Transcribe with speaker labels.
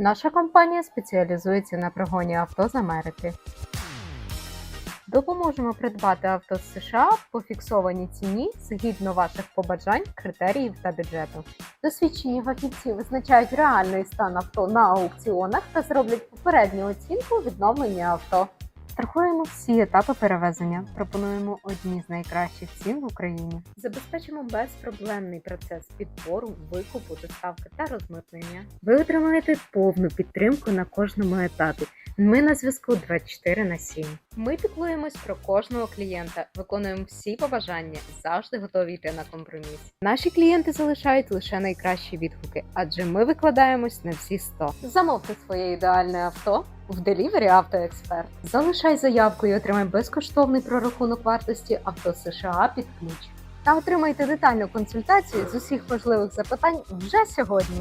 Speaker 1: Наша компанія спеціалізується на пригоні авто з Америки. Допоможемо придбати авто з США по фіксованій ціні згідно ваших побажань, критеріїв та бюджету. Досвідчені фахівці визначають реальний стан авто на аукціонах та зроблять попередню оцінку відновлення авто. Страхуємо всі етапи перевезення. Пропонуємо одні з найкращих цін в Україні. Забезпечимо безпроблемний процес підбору, викупу, доставки та розмитнення. Ви отримаєте повну підтримку на кожному етапі. Ми на зв'язку 24 на 7. Ми піклуємось про кожного клієнта, виконуємо всі побажання, завжди готові йти на компроміс. Наші клієнти залишають лише найкращі відгуки, адже ми викладаємось на всі 100. Замовте своє ідеальне авто в Delivery Auto Expert. Залишай заявку і отримай безкоштовний прорахунок вартості авто США під ключ. Та отримайте детальну консультацію з усіх важливих запитань вже сьогодні.